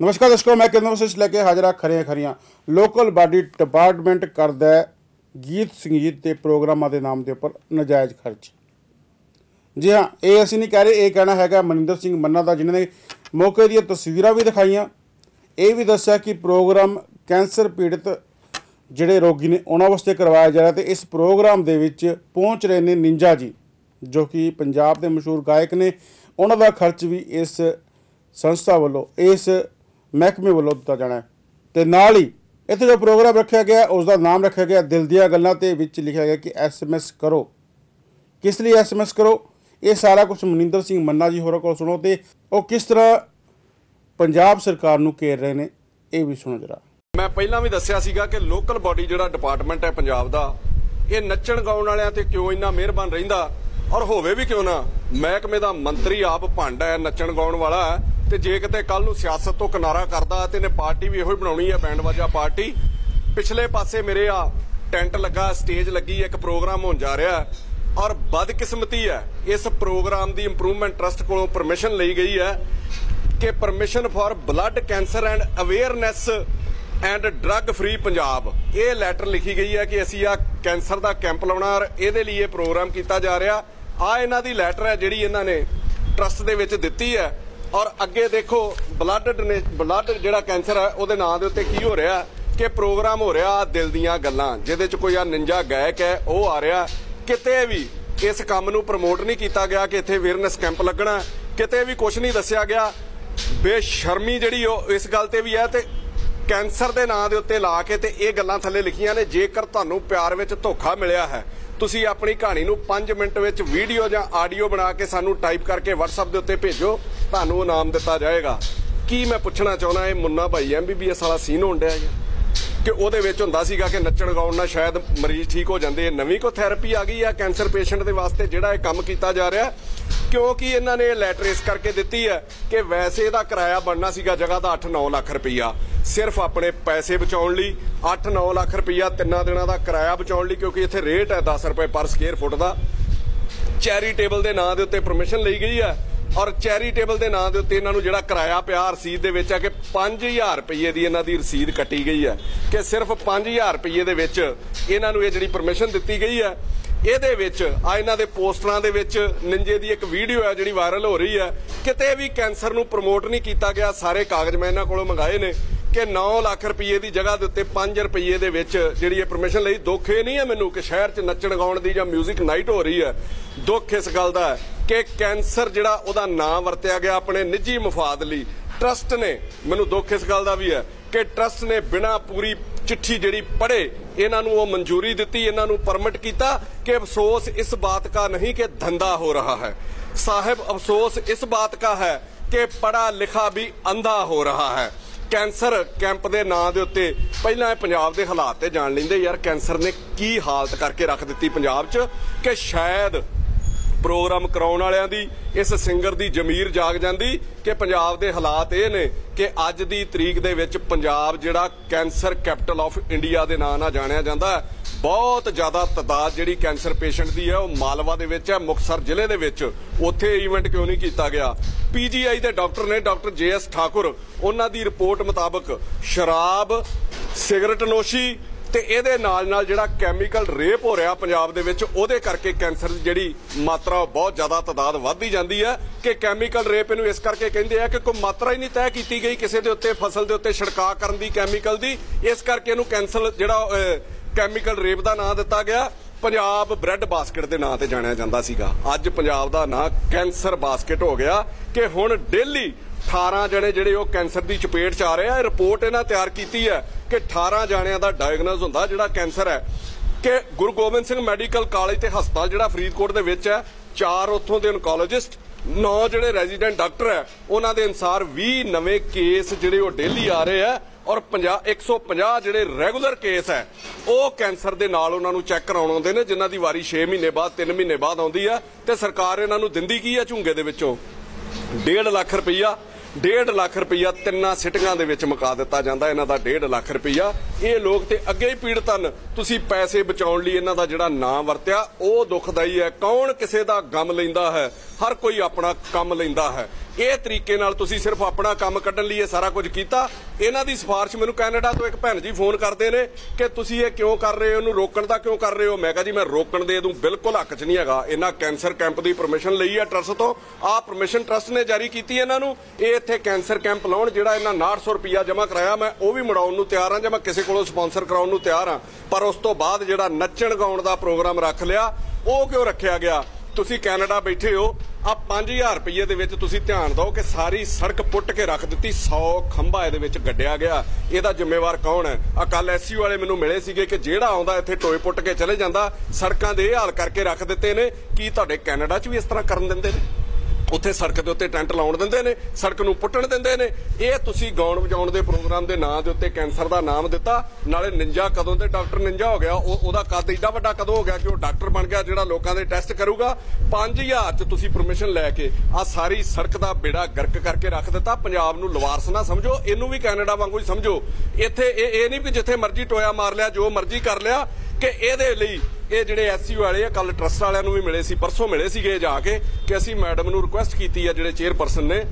ਨਮਸਕਾਰ ਦਰਸ਼ਕੋ, ਮੈਂ ਕਿਰਨ ਵਸਿਸ਼ ਲੈ ਕੇ ਹਾਜ਼ਰ ਹਾਂ ਖਰੀਆਂ ਲੋਕਲ ਬਾਡੀ ਡਿਪਾਰਟਮੈਂਟ ਕਰਦਾ ਗੀਤ ਸੰਗੀਤ ਤੇ ਪ੍ਰੋਗਰਾਮਾਂ ਦੇ ਨਾਮ ਦੇ ਉੱਪਰ ਨਜਾਇਜ਼ ਖਰਚ। ਜੀ ਹਾਂ, ਇਹ ਅਸੀਂ ਨਹੀਂ ਕਹਿ ਰਹੇ, ਇਹ ਕਹਿਣਾ ਹੈਗਾ ਮਨਿੰਦਰ ਸਿੰਘ ਮੰਨਾ ਦਾ, ਜਿਨ੍ਹਾਂ ਨੇ ਮੌਕੇ ਦੀਆਂ ਤਸਵੀਰਾਂ ਵੀ ਦਿਖਾਈਆਂ। ਇਹ ਵੀ ਦੱਸਿਆ ਕਿ ਪ੍ਰੋਗਰਾਮ ਕੈਂਸਰ ਪੀੜਤ ਜਿਹੜੇ ਰੋਗੀ ਨੇ, ਉਹਨਾਂ ਵਾਸਤੇ ਕਰਵਾਇਆ ਜਾ ਰਿਹਾ ਤੇ ਇਸ ਪ੍ਰੋਗਰਾਮ ਦੇ ਵਿੱਚ ਪਹੁੰਚ ਰਹੇ ਨੇ ਨਿੰਜਾ ਜੀ, ਜੋ ਕਿ ਪੰਜਾਬ ਦੇ ਮਸ਼ਹੂਰ ਗਾਇਕ ਨੇ। ਉਹਨਾਂ ਦਾ ਖਰਚ ਵੀ ਇਸ ਸੰਸਥਾ ਵੱਲੋਂ, ਇਸ ਮਹਿਕਮੇ ਵੱਲੋਂ ਦਿੱਤਾ ਜਾਣਾ ਹੈ। ਤੇ ਨਾਲ ਹੀ ਇੱਥੇ ਜੋ ਪ੍ਰੋਗਰਾਮ ਰੱਖਿਆ ਗਿਆ ਉਸ ਦਾ ਨਾਮ ਰੱਖਿਆ ਗਿਆ ਦਿਲ ਦੀਆਂ ਗੱਲਾਂ ਤੇ ਵਿੱਚ ਲਿਖਿਆ ਗਿਆ ਕਿ ਐਸਐਮਐਸ ਕਰੋ। ਕਿਸ ਲਈ ਐਸਐਮਐਸ ਕਰੋ? ਇਹ ਸਾਰਾ ਕੁਝ ਮਨਿੰਦਰ ਸਿੰਘ ਮੰਨਾ ਜੀ ਹੋਰਾਂ ਕੋਲ ਸੁਣੋ ਤੇ ਉਹ ਕਿਸ ਤਰ੍ਹਾਂ ਪੰਜਾਬ ਸਰਕਾਰ ਨੂੰ ਘੇਰ ਰਹੇ ਨੇ, ਇਹ ਵੀ ਸੁਣੋ ਜਰਾ। ਮੈਂ ਪਹਿਲਾਂ ਵੀ ਦੱਸਿਆ ਸੀਗਾ ਕਿ ਲੋਕਲ ਬਾਡੀ ਜਿਹੜਾ ਡਿਪਾਰਟਮੈਂਟ ਹੈ ਪੰਜਾਬ ਦਾ, ਇਹ ਨੱਚਣ ਗਾਉਣ ਵਾਲਿਆਂ ਤੇ ਕਿਉਂ ਇੰਨਾ ਮਿਹਰਬਾਨ ਰਹਿੰਦਾ? ਔਰ ਹੋਵੇ ਵੀ ਕਿਉਂ ਨਾ ਮਹਿਕਮੇ ਦਾ ਮੰਤਰੀ ਆਪ ਭੰਡ ਹੈ ਨੱਚਣ ਗਾਉਣ ਵਾਲਾ ਹੈ, ਤੇ ਜੇ ਕਿਤੇ ਕੱਲ ਨੂੰ ਸਿਆਸਤ ਤੋਂ ਕਿਨਾਰਾ ਕਰਦਾ ਤੇ ਨੇ ਪਾਰਟੀ ਵੀ ਇਹੋ ਹੀ ਬਣਾਉਣੀ ਹੈ ਬੈਂਡ ਵਾਜਾ ਪਾਰਟੀ। ਪਿਛਲੇ ਪਾਸੇ ਮੇਰੇ ਆ ਟੈਂਟ ਲੱਗਾ ਸਟੇਜ ਲੱਗੀ ਇੱਕ ਪ੍ਰੋਗਰਾਮ ਹੋਣ ਜਾ ਰਿਹਾ ਔਰ ਬਦਕਿਸਮਤੀ ਹੈ ਇਸ ਪ੍ਰੋਗਰਾਮ ਦੀ ਇੰਪਰੂਵਮੈਂਟ ਟਰਸਟ ਕੋਲੋਂ ਪਰਮਿਸ਼ਨ ਲਈ ਗਈ ਹੈ ਕਿ permission for blood cancer and awareness and drug free Punjab. ਇਹ ਲੈਟਰ ਲਿਖੀ ਗਈ ਹੈ ਕਿ ਅਸੀਂ ਆ ਕੈਂਸਰ ਦਾ ਕੈਂਪ ਲਾਉਣਾ ਔਰ ਇਹਦੇ ਲਈ ਇਹ ਪ੍ਰੋਗਰਾਮ ਕੀਤਾ ਜਾ ਰਿਹਾ। ਆ ਇਹਨਾਂ ਦੀ ਲੈਟਰ ਹੈ ਜਿਹੜੀ ਇਹਨਾਂ ਨੇ ਟਰਸਟ ਦੇ ਵਿੱਚ ਦਿੱਤੀ ਹੈ। ਔਰ ਅੱਗੇ ਦੇਖੋ ਬਲੱਡ ਬਲੱਡ ਜਿਹੜਾ ਕੈਂਸਰ ਹੈ, ਉਹਦੇ ਨਾਂ ਦੇ ਉੱਤੇ ਕੀ ਹੋ ਰਿਹਾ ਕਿ ਪ੍ਰੋਗਰਾਮ ਹੋ ਰਿਹਾ ਦਿਲ ਦੀਆਂ ਗੱਲਾਂ, ਜਿਹਦੇ ਚ ਕੋਈ ਆ ਨਿੰਜਾ ਗਾਇਕ ਹੈ, ਉਹ ਆ ਰਿਹਾ ਕਿਤੇ ਵੀ ਇਸ ਕੰਮ ਨੂੰ ਪ੍ਰਮੋਟ ਨਹੀਂ ਕੀਤਾ ਗਿਆ ਕਿ ਇੱਥੇ ਅਵੇਅਰਨੈਸ ਕੈਂਪ ਲੱਗਣਾ ਕਿਤੇ ਵੀ ਕੁਝ ਨਹੀਂ ਦੱਸਿਆ ਗਿਆ। ਬੇਸ਼ਰਮੀ ਜਿਹੜੀ ਉਹ ਇਸ ਗੱਲ ਤੇ ਵੀ ਹੈ ਤੇ ਕੈਂਸਰ ਦੇ ਨਾਂ ਦੇ ਉੱਤੇ ਲਾ ਕੇ ਤੇ ਇਹ ਗੱਲਾਂ ਥੱਲੇ ਲਿਖੀਆਂ ਨੇ। ਜੇਕਰ ਤੁਹਾਨੂੰ ਪਿਆਰ ਵਿੱਚ ਧੋਖਾ ਮਿਲਿਆ ਹੈ, ਤੁਸੀਂ ਆਪਣੀ ਕਹਾਣੀ ਨੂੰ 5 ਮਿੰਟ ਵਿੱਚ ਵੀਡੀਓ ਜਾਂ ਆਡੀਓ ਬਣਾ ਕੇ ਸਾਨੂੰ ਟਾਈਪ ਕਰਕੇ WhatsApp ਦੇ ਉੱਤੇ ਭੇਜੋ। ਤੁਹਾਨੂੰ ਇਨਾਮ ਦਿੱਤਾ ਜਾਏਗਾ। ਕੀ ਮੈਂ ਪੁੱਛਣਾ ਚਾਹੁੰਦਾ ਇਹ ਮੁੰਨਾ ਭਾਈ ਐਮਬੀਬੀਐਸ ਵਾਲਾ ਸੀਨ ਹੋਣ ਡਿਆ ਜੀ ਕਿ ਉਹਦੇ ਵਿੱਚ ਹੁੰਦਾ ਸੀਗਾ ਕਿ ਨੱਚਣ ਗਾਉਣ ਨਾਲ ਸ਼ਾਇਦ ਮਰੀਜ਼ ਠੀਕ ਹੋ ਜਾਂਦੇ। ਨਵੀਂ ਕੋ ਥੈਰੇਪੀ ਆ ਗਈ ਆ ਕੈਂਸਰ ਪੇਸ਼ੈਂਟ ਦੇ ਵਾਸਤੇ ਜਿਹੜਾ ਇਹ ਕੰਮ ਕੀਤਾ ਜਾ ਰਿਹਾ? ਕਿਉਂਕਿ ਇਹਨਾਂ ਨੇ ਇਹ ਲੈਟਰ ਇਸ ਕਰਕੇ ਦਿੱਤੀ ਹੈ ਕਿ ਵੈਸੇ ਇਹਦਾ ਕਿਰਾਇਆ ਬਣਨਾ ਸੀਗਾ ਜਗ੍ਹਾ ਦਾ 8-9 ਲੱਖ ਰੁਪਈਆ। ਸਿਰਫ ਆਪਣੇ ਪੈਸੇ ਬਚਾਉਣ ਲਈ 8-9 ਲੱਖ ਰੁਪਈਆ ਤਿੰਨਾਂ ਦਿਨਾਂ ਦਾ ਕਿਰਾਇਆ ਬਚਾਉਣ ਲਈ, ਕਿਉਂਕਿ ਇੱਥੇ ਰੇਟ ਹੈ 10 ਰੁਪਏ ਪਰ ਸਕੁਅਰ ਫੁੱਟ ਦਾ। ਚੈਰੀਟੇਬਲ ਦੇ ਨਾਂ ਦੇ ਉੱਤੇ ਪਰਮਿਸ਼ਨ ਲਈ ਗਈ ਹੈ ਔਰ ਚੈਰੀਟੇਬਲ ਦੇ ਨਾਂ ਦੇ ਉੱਤੇ ਇਹਨਾਂ ਨੂੰ ਜਿਹੜਾ ਕਿਰਾਇਆ ਪਿਆ ਰਸੀਦ ਦੇ ਵਿੱਚ ਆ ਕਿ 5000 ਰੁਪਏ ਦੀ ਇਹਨਾਂ ਦੀ ਰਸੀਦ ਕੱਟੀ ਗਈ ਹੈ ਕਿ ਸਿਰਫ 5000 ਰੁਪਏ ਦੇ ਵਿੱਚ ਇਹਨਾਂ ਨੂੰ ਇਹ ਜਿਹੜੀ ਪਰਮਿਸ਼ਨ ਦਿੱਤੀ ਗਈ ਹੈ ਇਹਦੇ ਵਿੱਚ, ਆ ਇਹਨਾਂ ਦੇ ਪੋਸਟਰਾਂ ਦੇ ਵਿੱਚ ਨਿੰਜੇ ਦੀ ਇੱਕ ਵੀਡੀਓ ਹੈ ਜਿਹੜੀ ਵਾਇਰਲ ਹੋ ਰਹੀ ਹੈ। ਕਿਤੇ ਵੀ ਕੈਂਸਰ ਨੂੰ ਪ੍ਰਮੋਟ ਨਹੀਂ ਕੀਤਾ ਗਿਆ, ਸਾਰੇ ਕਾਗਜ਼ ਮੈਂ ਇਹਨਾਂ ਕੋਲੋਂ ਮੰਗਾਏ ਨੇ ਕਿ 9 ਲੱਖ ਰੁਪਏ ਦੀ ਜਗ੍ਹਾ ਦੇ ਉੱਤੇ 5 ਰੁਪਏ ਦੇ ਵਿੱਚ ਜਿਹੜੀ ਇਹ ਪਰਮਿਸ਼ਨ ਲਈ ਦੁੱਖ ਇਹ ਨਹੀਂ ਹੈ ਮੈਨੂੰ ਕਿ ਸ਼ਹਿਰ 'ਚ ਨੱਚਣ ਗਾਉਣ ਦੀ ਜਾਂ 뮤직 ਨਾਈਟ ਹੋ ਰਹੀ ਹੈ। ਦੁੱਖ ਇਸ ਗੱਲ ਦਾ ਹੈ ਕਿ ਕੈਂਸਰ ਜਿਹੜਾ ਉਹਦਾ ਨਾਂ ਵਰਤਿਆ ਗਿਆ ਆਪਣੇ ਨਿੱਜੀ ਮਫਾਦ ਲਈ। ਟਰਸਟ ਨੇ, ਮੈਨੂੰ ਦੁੱਖ ਇਸ ਗੱਲ ਦਾ ਵੀ ਹੈ ਕਿ ਟਰਸਟ ਨੇ ਬਿਨਾ ਪੂਰੀ ਚਿੱਠੀ ਜਿਹੜੀ ਪੜ੍ਹੇ, ਇਹਨਾਂ ਨੂੰ ਉਹ ਮਨਜ਼ੂਰੀ ਦਿੱਤੀ, ਇਹਨਾਂ ਨੂੰ ਪਰਮਿਟ ਕੀਤਾ ਕਿ ਅਫਸੋਸ ਇਸ ਬਾਤ ਦਾ ਨਹੀਂ ਕਿ ਧੰਦਾ ਹੋ ਰਿਹਾ ਹੈ। ਸਾਹਿਬ, ਅਫਸੋਸ ਇਸ ਬਾਤ ਦਾ ਹੈ ਕਿ ਪੜਾ ਲਿਖਾ ਵੀ ਅੰਧਾ ਹੋ ਰਿਹਾ ਹੈ। ਕੈਂਸਰ ਕੈਂਪ ਦੇ ਨਾਂ ਦੇ ਉੱਤੇ ਪਹਿਲਾਂ ਇਹ ਪੰਜਾਬ ਦੇ ਹਾਲਾਤ ਤੇ ਜਾਣ ਲੈਂਦੇ, ਯਾਰ ਕੈਂਸਰ ਨੇ ਕੀ ਹਾਲਤ ਕਰਕੇ ਰੱਖ ਦਿੱਤੀ ਪੰਜਾਬ 'ਚ ਕਿ ਸ਼ਾਇਦ ਪ੍ਰੋਗਰਾਮ ਕਰਾਉਣ ਵਾਲਿਆਂ ਦੀ, ਇਸ ਸਿੰਗਰ ਦੀ ਜ਼ਮੀਰ ਜਾਗ ਜਾਂਦੀ ਕਿ ਪੰਜਾਬ ਦੇ ਹਾਲਾਤ ਇਹ ਨੇ ਕਿ ਅੱਜ ਦੀ ਤਰੀਕ ਦੇ ਵਿੱਚ ਪੰਜਾਬ ਜਿਹੜਾ ਕੈਂਸਰ ਕੈਪੀਟਲ ਆਫ ਇੰਡੀਆ ਦੇ ਨਾਂ ਨਾਲ ਜਾਣਿਆ ਜਾਂਦਾ ਬਹੁਤ ਜ਼ਿਆਦਾ ਤਦਾਦ ਜਿਹੜੀ ਕੈਂਸਰ ਪੇਸ਼ੈਂਟ ਦੀ ਹੈ, ਉਹ ਮਾਲਵਾ ਦੇ ਵਿੱਚ ਹੈ ਮੁਕਸਰ ਜ਼ਿਲ੍ਹੇ ਦੇ ਵਿੱਚ। ਉੱਥੇ ਇਵੈਂਟ ਕਿਉਂ ਨਹੀਂ ਕੀਤਾ ਗਿਆ? ਪੀਜੀਆਈ ਦੇ ਡਾਕਟਰ ਨੇ ਡਾਕਟਰ ਜੇਐਸ ਠਾਕੁਰ, ਉਹਨਾਂ ਦੀ ਰਿਪੋਰਟ ਮੁਤਾਬਕ ਸ਼ਰਾਬ, ਸਿਗਰਟ ਨੋਸ਼ੀ ਤੇ ਇਹਦੇ ਨਾਲ ਨਾਲ ਜਿਹੜਾ ਕੈਮੀਕਲ ਰੇਪ ਹੋ ਰਿਹਾ ਪੰਜਾਬ ਦੇ ਵਿੱਚ, ਉਹਦੇ ਕਰਕੇ ਕੈਂਸਰ ਦੀ ਜਿਹੜੀ ਮਾਤਰਾ ਬਹੁਤ ਜ਼ਿਆਦਾ ਤਦਾਦ ਵੱਧਦੀ ਜਾਂਦੀ ਹੈ ਕਿ ਕੈਮੀਕਲ ਰੇਪ ਇਹਨੂੰ ਇਸ ਕਰਕੇ ਕਹਿੰਦੇ ਆ ਕਿ ਕੋਈ ਮਾਤਰਾ ਹੀ ਨਹੀਂ ਤੈਅ ਕੀਤੀ ਗਈ ਕਿਸੇ ਦੇ ਉੱਤੇ, ਫਸਲ ਦੇ ਉੱਤੇ ਛਿੜਕਾਅ ਕਰਨ ਦੀ ਕੈਮੀਕਲ ਦੀ। ਇਸ ਕਰਕੇ ਇਹਨੂੰ ਕੈਂਸਰ ਜਿਹੜਾ ਕੈਮੀਕਲ ਰੇਪ ਦਾ ਨਾਂ ਦਿੱਤਾ ਗਿਆ। ਪੰਜਾਬ ਬ੍ਰੈਡ ਬਾਸਕਟ ਦੇ ਨਾਂ ਤੇ ਜਾਣਿਆ ਜਾਂਦਾ ਸੀਗਾ। ਅੱਜ ਪੰਜਾਬ ਦਾ ਨਾਂ ਕੈਂਸਰ ਬਾਸਕਟ ਹੋ ਗਿਆ ਕਿ ਹੁਣ ਡੇਲੀ 18 ਜਣੇ ਜਿਹੜੇ ਉਹ ਕੈਂਸਰ ਦੀ ਚਪੇਟ 'ਚ ਆ ਰਹੇ ਆ। ਇਹ ਰਿਪੋਰਟ ਇਹਨਾਂ ਤਿਆਰ ਕੀਤੀ ਹੈ ਕਿ 18 ਜਣਿਆਂ ਦਾ ਡਾਇਗਨੋਸ ਹੁੰਦਾ ਜਿਹੜਾ ਕੈਂਸਰ ਹੈ ਕਿ ਗੁਰੂ ਗੋਬਿੰਦ ਸਿੰਘ ਮੈਡੀਕਲ ਕਾਲਜ ਤੇ ਹਸਪਤਾਲ ਜਿਹੜਾ ਫਰੀਦਕੋਟ ਦੇ ਵਿੱਚ ਹੈ, ਚਾਰ ਉੱਥੋਂ ਦੇ ਓਨਕੋਲੋਜਿਸਟ ਨੌ ਜਿਹੜੇ ਰੈਜ਼ੀਡੈਂਟ ਡਾਕਟਰ ਹੈ, ਉਹਨਾਂ ਦੇ ਅਨਸਾਰ 20 ਨਵੇਂ ਕੇਸ ਜਿਹੜੇ ਉਹ ਡੇਲੀ ਆ ਰਹੇ ਆ ਔਰ 50 150 ਜਿਹੜੇ ਰੈਗੂਲਰ ਕੇਸ ਹੈ, ਉਹ ਕੈਂਸਰ ਦੇ ਨਾਲ ਉਹਨਾਂ ਨੂੰ ਚੈੱਕ ਕਰਾਉਣ ਆਉਂਦੇ ਨੇ, ਜਿਨ੍ਹਾਂ ਦੀ ਵਾਰੀ 6 ਮਹੀਨੇ ਬਾਅਦ 3 ਮਹੀਨੇ ਬਾਅਦ ਆਉਂਦੀ ਆ ਤੇ ਸਰਕਾਰ ਇਹਨਾਂ ਨੂੰ ਦਿੰਦੀ ਕੀ ਆ ਝੁੰਗੇ ਦੇ ਵਿੱਚੋਂ? 1.5 ਲੱਖ ਰੁਪਈਆ 1.5 ਲੱਖ ਰੁਪਈਆ ਤਿੰਨਾਂ ਸਿਟੀਆਂ ਦੇ ਵਿੱਚ ਮੁਕਾ ਦਿੱਤਾ ਜਾਂਦਾ, ਇਹਨਾਂ ਦਾ 1.5 ਲੱਖ ਰੁਪਈਆ। ਇਹ ਲੋਕ ਤੇ ਅੱਗੇ ਹੀ ਪੀੜਤ ਹਨ। ਤੁਸੀਂ ਪੈਸੇ ਬਚਾਉਣ ਲਈ ਇਹਨਾਂ ਦਾ ਜਿਹੜਾ ਨਾਂ ਵਰਤਿਆ, ਉਹ ਦੁਖਦਾਈ ਹੈ। ਕੌਣ ਕਿਸੇ ਦਾ ਗਮ ਲੈਂਦਾ ਹੈ? ਹਰ ਕੋਈ ਆਪਣਾ ਕੰਮ ਲੈਂਦਾ ਹੈ। ਇਹ ਤਰੀਕੇ ਨਾਲ ਤੁਸੀਂ ਸਿਰਫ ਆਪਣਾ ਕੰਮ ਕੱਢਣ ਲਈ ਇਹ ਸਾਰਾ ਕੁਝ ਕੀਤਾ। ਇਹਨਾਂ ਦੀ ਸਿਫਾਰਿਸ਼ ਮੈਨੂੰ ਕੈਨੇਡਾ ਤੋਂ ਇੱਕ ਭੈਣ ਜੀ ਫੋਨ ਕਰਦੇ ਨੇ ਕਿ ਤੁਸੀਂ ਇਹ ਕਿਉਂ ਕਰ ਰਹੇ ਹੋ, ਇਹਨੂੰ ਰੋਕਣ ਦਾ ਕਿਉਂ ਕਰ ਰਹੇ ਹੋ? ਮੈਂ ਕਿਹਾ ਜੀ, ਮੈਂ ਰੋਕਣ ਦੇ ਦੂੰ, ਬਿਲਕੁਲ ਹੱਕ 'ਚ ਨਹੀਂ ਹੈਗਾ। ਇਹਨਾਂ ਕੈਂਸਰ ਕੈਂਪ ਦੀ ਪਰਮਿਸ਼ਨ ਲਈ ਹੈ ਟਰਸਟ ਤੋਂ। ਆਹ ਪਰਮਿਸ਼ਨ ਟਰਸਟ ਨੇ ਜਾਰੀ ਕੀਤੀ ਇਹਨਾਂ ਨੂੰ। ਇਹ ਇੱਥੇ ਕੈਂਸਰ ਕੈਂਪ ਲਾਉਣ ਜਿਹੜਾ ਇਹਨਾਂ 900 ਰੁਪਇਆ ਜਮ੍ਹਾਂ ਕਰਾਇਆ। ਮੈਂ ਉਹ ਵੀ ਮੜਾਉਣ ਨੂੰ ਤਿਆਰ ਹਾਂ ਜੇ ਮੈਂ ਕਿਸੇ ਕੋਲੋਂ ਸਪਾਂਸਰ ਕਰਾਉਣ ਨੂੰ ਤਿਆਰ ਹਾਂ। ਪਰ ਉਸ ਤੋਂ ਬਾਅਦ ਜਿਹੜਾ ਨੱਚਣ ਗਾਉਣ ਦਾ ਪ੍ਰੋਗਰਾਮ ਰੱਖ ਲਿਆ, ਉਹ ਕਿਉਂ ਰੱਖਿਆ ਗਿਆ? ਤੁਸੀਂ ਕੈਨੇਡਾ ਬੈਠੇ ਹੋ ਆ 5000 ਰੁਪਏ ਦੇ ਵਿੱਚ ਤੁਸੀਂ ਧਿਆਨ ਦਿਓ ਕਿ ਸਾਰੀ ਸੜਕ ਪੁੱਟ ਕੇ ਰੱਖ ਦਿੱਤੀ 100 ਖੰਭਾ ਇਹਦੇ ਵਿੱਚ ਗੱਡਿਆ ਗਿਆ। ਇਹਦਾ ਜ਼ਿੰਮੇਵਾਰ ਕੌਣ ਹੈ? ਆ ਕੱਲ ਐਸਯੂ ਵਾਲੇ ਮੈਨੂੰ ਮਿਲੇ ਸੀਗੇ ਕਿ ਜਿਹੜਾ ਆਉਂਦਾ ਇੱਥੇ ਟੋਏ ਪੁੱਟ ਕੇ ਚਲੇ ਜਾਂਦਾ, ਸੜਕਾਂ ਦੇ ਇਹ ਹਾਲ ਕਰਕੇ ਰੱਖ ਦਿੱਤੇ ਨੇ। ਕੀ ਤੁਹਾਡੇ ਕੈਨੇਡਾ 'ਚ ਵੀ ਇਸ ਤਰ੍ਹਾਂ ਕਰਨ ਦਿੰਦੇ ਨੇ? ਉੱਥੇ ਸੜਕ ਦੇ ਉੱਤੇ ਟੈਂਟ ਲਾਉਣ ਦਿੰਦੇ ਨੇ, ਸੜਕ ਨੂੰ ਪੁੱਟਣ ਦਿੰਦੇ ਨੇ। ਇਹ ਤੁਸੀਂ ਗਾਉਣ ਵਜਾਉਣ ਦੇ ਪ੍ਰੋਗਰਾਮ ਦੇ ਨਾਂ ਦੇ ਉੱਤੇ ਕੈਂਸਰ ਦਾ ਨਾਮ ਦਿੱਤਾ। ਨਾਲੇ ਨਿੰਜਾ ਕਦੋਂ ਤੇ ਡਾਕਟਰ ਨਿੰਜਾ ਹੋ ਗਿਆ, ਉਹ ਉਹਦਾ ਕੱਦ ਏਡਾ ਵੱਡਾ ਕਦੋਂ ਹੋ ਗਿਆ ਕਿ ਉਹ ਡਾਕਟਰ ਬਣ ਗਿਆ ਜਿਹੜਾ ਲੋਕਾਂ ਦੇ ਟੈਸਟ ਕਰੂਗਾ। 5000 ਚ ਤੁਸੀਂ ਪਰਮਿਸ਼ਨ ਲੈ ਕੇ ਆ ਸਾਰੀ ਸੜਕ ਦਾ ਬੇੜਾ ਗਰਕ ਕਰਕੇ ਰੱਖ ਦਿੱਤਾ। ਪੰਜਾਬ ਨੂੰ ਲਵਾਰਸ ਨਾ ਸਮਝੋ, ਇਹਨੂੰ ਵੀ ਕੈਨੇਡਾ ਵਾਂਗੂ ਹੀ ਸਮਝੋ। ਇੱਥੇ ਇਹ ਇਹ ਨਹੀਂ ਕਿ ਜਿੱਥੇ ਮਰਜ਼ੀ ਟੋਇਆ ਮਾਰ ਲਿਆ, ਜੋ ਮਰਜ਼ੀ ਕਰ ਲਿਆ ਕਿ ਇਹਦੇ ਲਈ ਇਹ ਜਿਹੜੇ ਐਸਯੂ ਵਾਲੇ ਆ ਕੱਲ ਟਰਸਟ ਵਾਲਿਆਂ ਨੂੰ ਵੀ ਮਿਲੇ ਸੀ ਪਰਸੋਂ ਮਿਲੇ ਸੀਗੇ ਜਾ ਕੇ ਕਿ ਅਸੀਂ ਮੈਡਮ ਨੂੰ ਰਿਕੁਐਸਟ ਕੀਤੀ ਆ ਜਿਹੜੇ ਚੇਅਰਪਰਸਨ ਨੇ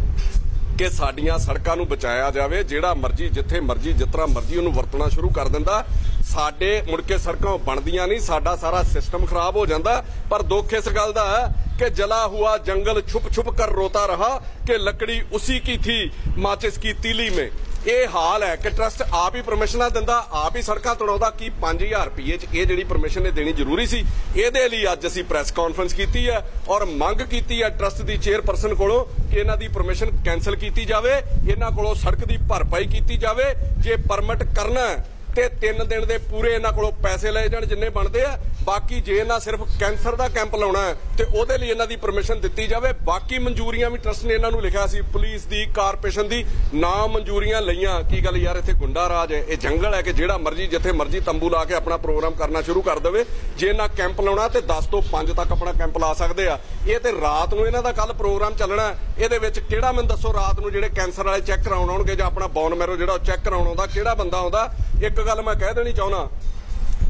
ਕਿ ਸਾਡੀਆਂ ਸੜਕਾਂ ਨੂੰ ਬਚਾਇਆ ਜਾਵੇ ਜਿਹੜਾ ਮਰਜ਼ੀ ਜਿੱਥੇ ਮਰਜ਼ੀ ਜਿਤਨਾ ਮਰਜ਼ੀ ਉਹਨੂੰ ਵਰਤਣਾ ਸ਼ੁਰੂ ਕਰ ਦਿੰਦਾ ਸਾਡੇ ਮੁੜ ਕੇ ਸੜਕਾਂ ਬਣਦੀਆਂ ਨਹੀਂ ਸਾਡਾ ਸਾਰਾ ਸਿਸਟਮ ਖਰਾਬ ਹੋ ਜਾਂਦਾ ਪਰ ਦੁੱਖ ਇਸ ਗੱਲ ਦਾ ਹੈ कि जला हुआ जंगल छुप छुप कर रोता रहा कि लकड़ी उसी की थी माचिस की तीली में ਇਹ ਹਾਲ ਹੈ ਕਿ ਟਰਸਟ ਆਪ ਹੀ ਪਰਮਿਸ਼ਨਾਂ ਦਿੰਦਾ, ਆਪ ਹੀ ਸੜਕਾਂ ਤੜਾਉਂਦਾ ਕੀ 5000 ਰੁਪਏ ਚ ਇਹ ਜਿਹੜੀ ਪਰਮਿਸ਼ਨ ਨੇ ਦੇਣੀ ਜ਼ਰੂਰੀ ਸੀ, ਇਹਦੇ ਲਈ ਅੱਜ ਅਸੀਂ ਪ੍ਰੈਸ ਕਾਨਫਰੰਸ ਕੀਤੀ ਹੈ ਔਰ ਮੰਗ ਕੀਤੀ ਹੈ ਟਰਸਟ ਦੀ ਚੇਅਰਪਰਸਨ ਕੋਲੋਂ ਕਿ ਇਹਨਾਂ ਦੀ ਪਰਮਿਸ਼ਨ ਕੈਨਸਲ ਕੀਤੀ ਜਾਵੇ, ਇਹਨਾਂ ਕੋਲੋਂ ਸੜਕ ਦੀ ਭਰਪਾਈ ਕੀਤੀ ਜਾਵੇ, ਜੇ ਪਰਮਿਟ ਕਰਨਾ ਤੇ 3 ਦਿਨ ਦੇ ਪੂਰੇ ਇਹਨਾਂ ਕੋਲੋਂ ਪੈਸੇ ਲਏ ਜਾਣ ਜਿੰਨੇ ਬਣਦੇ ਆ। ਬਾਕੀ ਜੇ ਇਹਨਾਂ ਸਿਰਫ ਕੈਂਸਰ ਦਾ ਕੈਂਪ ਲਾਉਣਾ ਤੇ ਉਹਦੇ ਲਈ ਇਹਨਾਂ ਦੀ ਪਰਮਿਸ਼ਨ ਦਿੱਤੀ ਜਾਵੇ। ਬਾਕੀ ਮਨਜ਼ੂਰੀਆਂ ਵੀ ਟਰਸਟ ਨੇ ਇਹਨਾਂ ਨੂੰ ਲਿਖਿਆ ਸੀ, ਪੁਲਿਸ ਦੀ ਕਾਰਪੋਰੇਸ਼ਨ ਦੀ, ਨਾ ਮਨਜ਼ੂਰੀਆਂ ਲਈਆਂ। ਕੀ ਗੱਲ ਯਾਰ, ਇੱਥੇ ਗੁੰਡਾ ਰਾਜ ਹੈ, ਇਹ ਜੰਗਲ ਹੈ ਕਿ ਜਿਹੜਾ ਮਰਜ਼ੀ, ਜਿੱਥੇ ਮਰਜ਼ੀ ਤੰਬੂ ਲਾ ਕੇ ਆਪਣਾ ਪ੍ਰੋਗਰਾਮ ਕਰਨਾ ਸ਼ੁਰੂ ਕਰ ਦੇਵੇ। ਜੇ ਇਹਨਾਂ ਕੈਂਪ ਲਾਉਣਾ ਤੇ 10 ਤੋਂ 5 ਤੱਕ ਆਪਣਾ ਕੈਂਪ ਲਾ ਸਕਦੇ ਆ। ਇਹ ਤੇ ਰਾਤ ਨੂੰ ਇਹਨਾਂ ਦਾ ਕੱਲ ਪ੍ਰੋਗਰਾਮ ਚੱਲਣਾ ਇਹਦੇ ਵਿੱਚ ਕਿਹੜਾ, ਮੈਨੂੰ ਦੱਸੋ, ਰਾਤ ਨੂੰ ਜਿਹੜੇ ਕੈਂਸਰ ਵਾਲੇ ਚੈੱਕ ਕਰਾਉਣ ਆਉਣਗੇ ਜਾਂ ਆਪਣਾ ਬੋਨ ਮੈਰੋ ਜਿਹੜਾ ਉਹ ਚੈੱਕ ਕਰਾਉਣ ਆਉਂਦਾ, ਕਿਹੜਾ ਬੰਦਾ ਆਉਂਦਾ, ਇੱਕ ਗੱਲ ਮੈਂ ਕਹਿ ਦੇਣੀ ਚਾਹੁੰਦਾ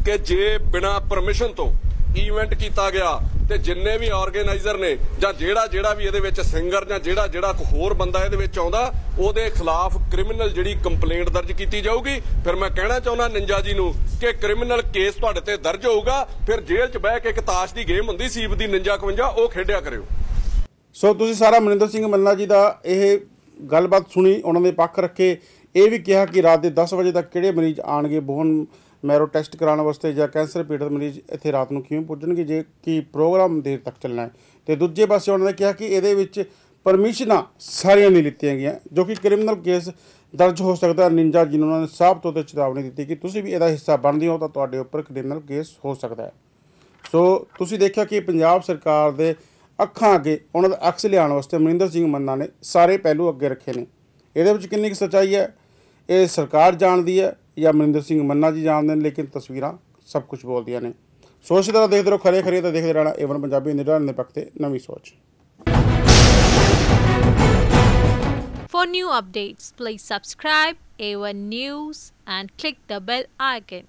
ਕਿ ਜੇ ਬਿਨਾ ਪਰਮਿਸ਼ਨ ਤੋਂ ਇਵੈਂਟ ਕੀਤਾ ਗਿਆ ਤੇ ਜਿੰਨੇ ਵੀ ਆਰਗੇਨਾਈਜ਼ਰ ਨੇ ਜਾਂ ਜਿਹੜਾ ਜਿਹੜਾ ਵੀ ਇਹਦੇ ਵਿੱਚ ਸਿੰਗਰ ਜਾਂ ਜਿਹੜਾ ਜਿਹੜਾ ਕੋਈ ਹੋਰ ਬੰਦਾ ਇਹਦੇ ਵਿੱਚ ਆਉਂਦਾ, ਉਹਦੇ ਖਿਲਾਫ ਕ੍ਰਿਮੀਨਲ ਜਿਹੜੀ ਕੰਪਲੇਂਟ ਦਰਜ ਕੀਤੀ ਜਾਊਗੀ। ਫਿਰ ਮੈਂ ਕਹਿਣਾ ਚਾਹੁੰਦਾ ਨਿੰਜਾ ਜੀ ਨੂੰ ਕਿ ਕ੍ਰਿਮੀਨਲ ਕੇਸ ਤੁਹਾਡੇ ਤੇ ਦਰਜ ਹੋਊਗਾ। ਫਿਰ ਜੇਲ੍ਹ 'ਚ ਬਹਿ ਕੇ ਇੱਕ ਤਾਸ਼ ਦੀ ਗੇਮ ਹੁੰਦੀ ਸੀਪ ਦੀ ਨਿੰਜਾ 51 ਉਹ ਖੇਡਿਆ ਕਰਿਓ। ਸੋ ਤੁਸੀਂ ਸਾਰਾ ਮਨਿੰਦਰ ਸਿੰਘ ਮੱਲਾ ਜੀ ਦਾ ਇਹ ਗੱਲਬਾਤ ਸੁਣੀ, ਉਹਨਾਂ ਦੇ ਪੱਖ ਰੱਖੇ। ਇਹ ਵੀ ਕਿਹਾ ਕਿ ਰਾਤ ਦੇ 10 ਵਜੇ ਤੱਕ ਕਿਹੜੇ ਮਰੀਜ਼ ਆਣਗੇ ਬੋਨ ਮੈਰੋ ਟੈਸਟ ਕਰਾਉਣ ਵਾਸਤੇ ਜਾਂ ਕੈਂਸਰ ਪੀੜਤ ਮਰੀਜ਼ ਇੱਥੇ ਰਾਤ ਨੂੰ ਕਿਵੇਂ ਪੁੱਜਣਗੇ? ਜੇ ਕਿ ਪ੍ਰੋਗਰਾਮ ਦੇਰ ਤੱਕ ਚੱਲਣਾ ਹੈ। ਤੇ ਦੂਜੇ ਪਾਸੇ ਉਹਨਾਂ ਨੇ ਕਿਹਾ ਕਿ ਇਹਦੇ ਵਿੱਚ ਪਰਮਿਸ਼ਨਾਂ ਸਾਰੀਆਂ ਨਹੀਂ ਲਿੱਤੀਆਂ ਗਈਆਂ, ਜੋ ਕਿ ਕ੍ਰਿਮੀਨਲ ਕੇਸ ਦਰਜ ਹੋ ਸਕਦਾ ਨਿੰਜਾ ਜੀ ਉਹਨਾਂ ਨੇ ਸਾਫ਼ ਤੌਰ ਤੇ ਚੇਤਾਵਨੀ ਦਿੱਤੀ ਕਿ ਤੁਸੀਂ ਵੀ ਇਹਦਾ ਹਿੱਸਾ ਬਣਦੇ ਹੋ ਤਾਂ ਤੁਹਾਡੇ ਉੱਪਰ ਕ੍ਰਿਮੀਨਲ ਕੇਸ ਹੋ ਸਕਦਾ ਹੈ। ਸੋ ਤੁਸੀਂ ਦੇਖਿਆ ਕਿ ਪੰਜਾਬ ਸਰਕਾਰ ਦੇ ਅੱਖਾਂ ਅੱਗੇ ਉਹਨਾਂ ਦਾ ਅਕਸ ਲਿਆਉਣ ਵਾਸਤੇ ਮਨਿੰਦਰ ਸਿੰਘ ਮੰਨਾ ਨੇ ਸਾਰੇ ਪਹਿਲੂ ਅੱਗੇ ਰੱਖੇ ਨੇ। ਇਹਦੇ ਵਿੱਚ ਕਿੰਨੀ ਕੁ ਸੱਚਾਈ ਹੈ? ਇਹ ਸਰਕਾਰ ਜਾਣਦੀ ਹੈ ਜਾਂ ਮਨਿੰਦਰ ਸਿੰਘ ਮੰਨਾ ਜੀ ਜਾਣਦੇ ਨੇ ਲੇਕਿਨ ਤਸਵੀਰਾਂ ਸਭ ਕੁਝ ਬੋਲਦੀਆਂ ਨੇ ਸੋਚ ਤਰ੍ਹਾਂ ਦੇਖਦੇ ਰਹੋ ਖਰੇ ਖਰੇ ਤਾਂ ਦੇਖਦੇ ਰਹਿਣਾ ਏਵਨ ਪੰਜਾਬੀ ਨਿਰਣ ਦੇ ਪੱਖ ਤੇ ਨਵੀਂ ਸੋਚ For new updates, please subscribe A1 News and click the bell icon.